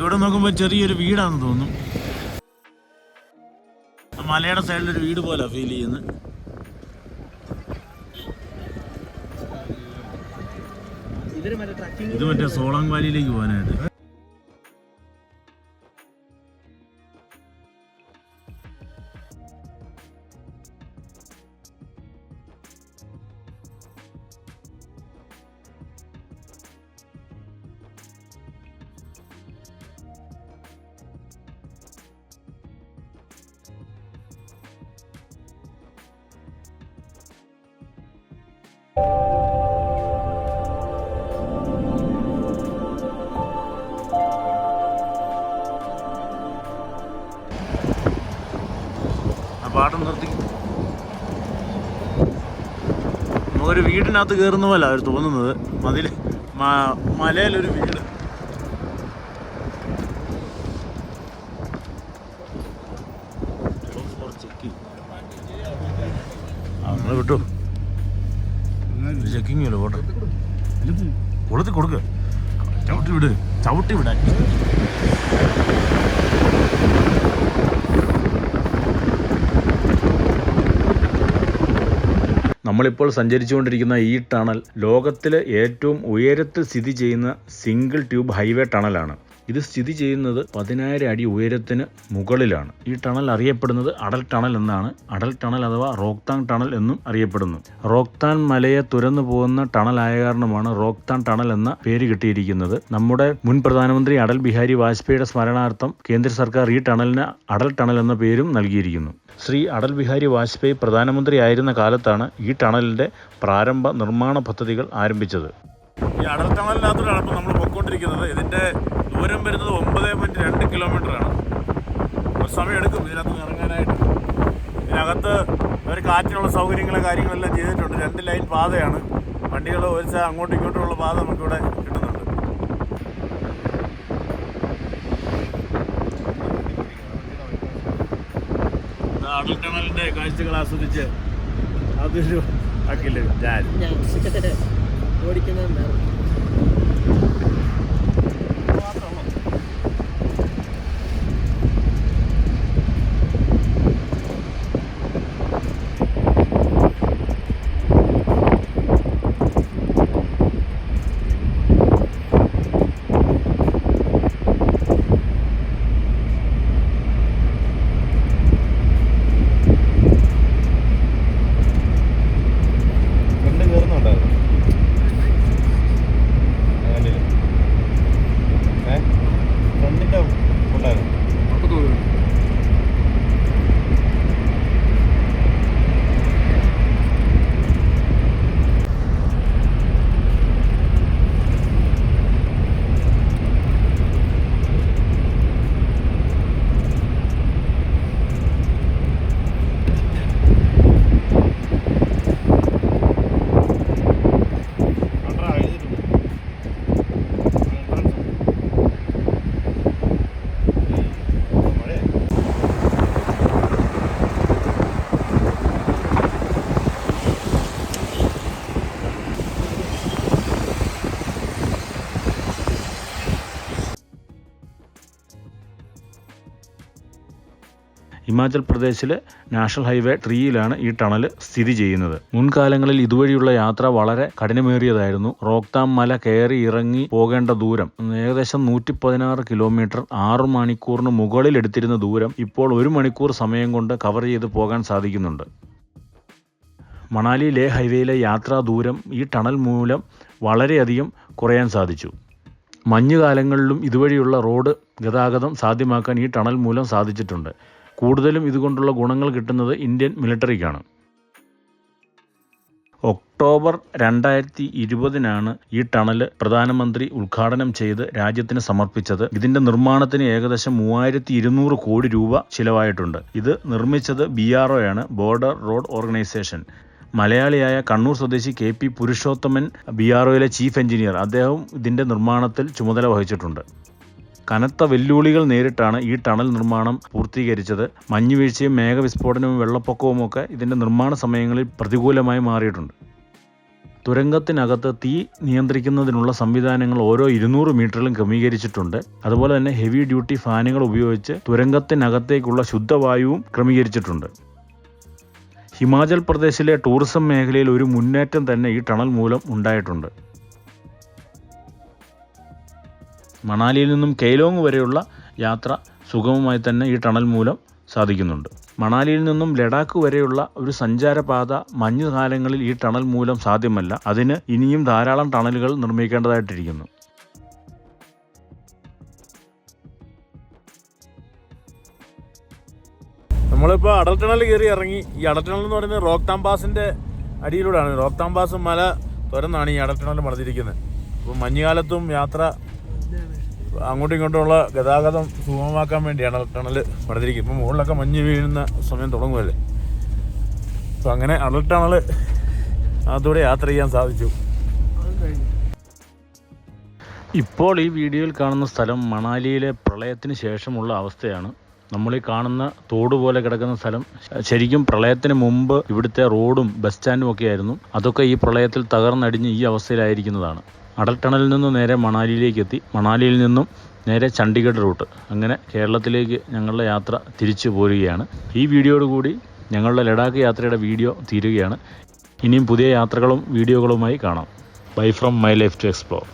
ഇവിടെ നോക്കുമ്പോൾ ചെറിയൊരു വീടാണെന്ന് തോന്നുന്നു. മലയുടെ സൈഡിലൊരു വീട് പോലെ ഫീൽ ചെയ്യുന്നത് ഇത് മറ്റേ സോളാങ് വാലിയിലേക്ക് പോകാനായിട്ട്. ആ പാട്ടം നിർത്തി ഒരു വീടിനകത്ത് കയറുന്ന പോലെ അവർ തോന്നുന്നത്? മതിൽ മലയിലൊരു വീട്. കൊടുത്ത് കൊടുക്ക്. ചവിട്ടി വിട്. ചവിട്ടി വിടാൻ. നമ്മളിപ്പോൾ സഞ്ചരിച്ചുകൊണ്ടിരിക്കുന്ന ഈ ടണൽ ലോകത്തിലെ ഏറ്റവും ഉയരത്തിൽ സ്ഥിതി ചെയ്യുന്ന സിംഗിൾ ട്യൂബ് ഹൈവേ ടണലാണ് ഇത് സ്ഥിതി ചെയ്യുന്നത് പതിനായിരം അടി ഉയരത്തിന് മുകളിലാണ്. ഈ ടണൽ അറിയപ്പെടുന്നത് അടൽ ടണൽ എന്നാണ്. അടൽ ടണൽ അഥവാ റോക്താങ് ടണൽ എന്നും അറിയപ്പെടുന്നു. റോക്താൻ മലയെ തുരന്നു പോകുന്ന ടണൽ ആയ കാരണമാണ് റോക്താൻ ടണൽ എന്ന പേര് കിട്ടിയിരിക്കുന്നത്. നമ്മുടെ മുൻ പ്രധാനമന്ത്രി അടൽ ബിഹാരി വാജ്പേയിയുടെ സ്മരണാർത്ഥം കേന്ദ്ര സർക്കാർ ഈ ടണലിന് അടൽ ടണൽ എന്ന പേരും നൽകിയിരിക്കുന്നു. ശ്രീ അടൽ ബിഹാരി വാജ്പേയി പ്രധാനമന്ത്രിയായിരുന്ന കാലത്താണ് ഈ ടണലിന്റെ പ്രാരംഭ നിർമ്മാണ പദ്ധതികൾ ആരംഭിച്ചത്. ഈ അടൽ ടണലിനകത്തൂടെയാണ് ഇപ്പോൾ നമ്മൾ പൊയ്ക്കൊണ്ടിരിക്കുന്നത്. ഇതിന്റെ ദൂരം വരുന്നത് ഒമ്പത് പോയിന്റ് രണ്ട് കിലോമീറ്റർ ആണ്. ഒരു സമയം എടുക്കും ഇതിനകത്ത് ഇറങ്ങാനായിട്ട് ഇതിനകത്ത് അവർ കാറ്റിനുള്ള സൗകര്യങ്ങളും കാര്യങ്ങളെല്ലാം ചെയ്തിട്ടുണ്ട്. രണ്ട് ലൈൻ പാതയാണ്. വണ്ടികൾ ഒരു അങ്ങോട്ടും ഇങ്ങോട്ടുമുള്ള പാത നമുക്കിവിടെ അടൽ ടണലിന്റെ കാഴ്ചകൾ ആസ്വദിച്ച് അതൊരു ആക്കില്ല? ഞാൻ. ഓടിക്കുന്നുണ്ടായിരുന്നു ഹിമാചൽ പ്രദേശിലെ നാഷണൽ ഹൈവേ ത്രീയിലാണ് ഈ ടണൽ സ്ഥിതി ചെയ്യുന്നത്. മുൻകാലങ്ങളിൽ ഇതുവഴിയുള്ള യാത്ര വളരെ കഠിനമേറിയതായിരുന്നു. റോക്താം മല കയറി ഇറങ്ങി പോകേണ്ട ദൂരം ഏകദേശം നൂറ്റി പതിനാറ് കിലോമീറ്റർ ആറു മണിക്കൂറിന് മുകളിൽ എടുത്തിരുന്ന ദൂരം ഇപ്പോൾ ഒരു മണിക്കൂർ സമയം കൊണ്ട് കവർ ചെയ്ത് പോകാൻ സാധിക്കുന്നുണ്ട്. മണാലി ലേ ഹൈവേയിലെ യാത്രാ ദൂരം ഈ ടണൽ മൂലം വളരെയധികം കുറയാൻ സാധിച്ചു. മഞ്ഞുകാലങ്ങളിലും ഇതുവഴിയുള്ള റോഡ് ഗതാഗതം സാധ്യമാക്കാൻ ഈ ടണൽ മൂലം സാധിച്ചിട്ടുണ്ട്. കൂടുതലും ഇതുകൊണ്ടുള്ള ഗുണങ്ങൾ കിട്ടുന്നത് ഇന്ത്യൻ മിലിറ്ററിക്കാണ് ഒക്ടോബർ രണ്ടായിരത്തി ഇരുപതിനാണ് ഈ ടണൽ പ്രധാനമന്ത്രി ഉദ്ഘാടനം ചെയ്ത് രാജ്യത്തിന് സമർപ്പിച്ചത്. ഇതിന്റെ നിർമ്മാണത്തിന് ഏകദേശം മൂവായിരത്തി ഇരുന്നൂറ് കോടി രൂപ ചിലവായിട്ടുണ്ട്. ഇത് നിർമ്മിച്ചത് ബി ആർ ആണ് ബോർഡർ റോഡ് ഓർഗനൈസേഷൻ മലയാളിയായ കണ്ണൂർ സ്വദേശി K P Purushothaman B R ഒയിലെ chief engineer. അദ്ദേഹം ഇതിന്റെ നിർമ്മാണത്തിൽ ചുമതല വഹിച്ചിട്ടുണ്ട്. കനത്ത വെല്ലുവിളികൾ നേരിട്ടാണ് ഈ ടണൽ നിർമ്മാണം പൂർത്തീകരിച്ചത്. മഞ്ഞുവീഴ്ചയും മേഘവിസ്ഫോടനവും വെള്ളപ്പൊക്കവും ഒക്കെ ഇതിന്റെ നിർമ്മാണ സമയങ്ങളിൽ പ്രതികൂലമായി മാറിയിട്ടുണ്ട്. തുരങ്കത്തിനകത്ത് തീ നിയന്ത്രിക്കുന്നതിനുള്ള സംവിധാനങ്ങൾ ഓരോ ഇരുന്നൂറ് മീറ്ററിലും ക്രമീകരിച്ചിട്ടുണ്ട്. അതുപോലെ തന്നെ ഹെവി ഡ്യൂട്ടി ഫാനുകൾ ഉപയോഗിച്ച് തുരങ്കത്തിനകത്തേക്കുള്ള ശുദ്ധവായുവും ക്രമീകരിച്ചിട്ടുണ്ട്. ഹിമാചൽ പ്രദേശിലെ ടൂറിസം മേഖലയിൽ ഒരു മുന്നേറ്റം തന്നെ ഈ ടണൽ മൂലം ഉണ്ടായിട്ടുണ്ട്. മണാലിയിൽ നിന്നും കെയ്ലോങ് വരെയുള്ള യാത്ര സുഗമമായി തന്നെ ഈ ടണൽ മൂലം സാധിക്കുന്നുണ്ട്. മണാലിയിൽ നിന്നും ലഡാക്ക് വരെയുള്ള ഒരു സഞ്ചാരപാത മഞ്ഞുകാലങ്ങളിൽ ഈ ടണൽ മൂലം സാധ്യമല്ല. അതിന് ഇനിയും ധാരാളം ടണലുകൾ നിർമ്മിക്കേണ്ടതായിട്ടിരിക്കുന്നു. നമ്മളിപ്പോൾ അടൽ ടണൽ കയറി ഇറങ്ങി. ഈ അടൽ ടണൽ എന്ന് പറയുന്നത് റോക്താം പാസിന്റെ അടിയിലൂടെയാണ്. റോക്താം പാസ് മല തുരന്നാണ് ഈ അടൽ ടണൽ മറന്നിരിക്കുന്നത് അപ്പോൾ മഞ്ഞുകാലത്തും യാത്ര അങ്ങോട്ടും ഇങ്ങോട്ടുമുള്ള ഗതാഗതം സുഗമമാക്കാൻ വേണ്ടിയാണ് ടണൽ പണിതിരിക്കുക ഇപ്പം മുകളിലൊക്കെ മഞ്ഞ് വീഴുന്ന സമയം തുടങ്ങുമല്ലേ അപ്പം അങ്ങനെ അടൽ ടണൽ അതോടെ യാത്ര ചെയ്യാൻ സാധിച്ചു. ഇപ്പോൾ ഈ വീഡിയോയിൽ കാണുന്ന സ്ഥലം മണാലിയിലെ പ്രളയത്തിന് ശേഷമുള്ള അവസ്ഥയാണ്. നമ്മൾ ഈ കാണുന്ന തോട് പോലെ കിടക്കുന്ന സ്ഥലം ശരിക്കും പ്രളയത്തിന് മുമ്പ് ഇവിടുത്തെ റോഡും ബസ് സ്റ്റാൻഡും ഒക്കെ ആയിരുന്നു. അതൊക്കെ ഈ പ്രളയത്തിൽ തകർന്നടിഞ്ഞ് ഈ അവസ്ഥയിലായിരിക്കുന്നതാണ്. അടൽ ടണലിൽ നിന്നും നേരെ മണാലിയിലേക്ക് എത്തി മണാലിയിൽ നിന്നും നേരെ ചണ്ഡീഗഡ് റൂട്ട്. അങ്ങനെ കേരളത്തിലേക്ക് ഞങ്ങളുടെ യാത്ര തിരിച്ചു പോരുകയാണ്. ഈ വീഡിയോയോടുകൂടി ഞങ്ങളുടെ ലഡാക്ക് യാത്രയുടെ വീഡിയോ തീരുകയാണ്. ഇനിയും പുതിയ യാത്രകളും വീഡിയോകളുമായി കാണാം. Bye from my life to explore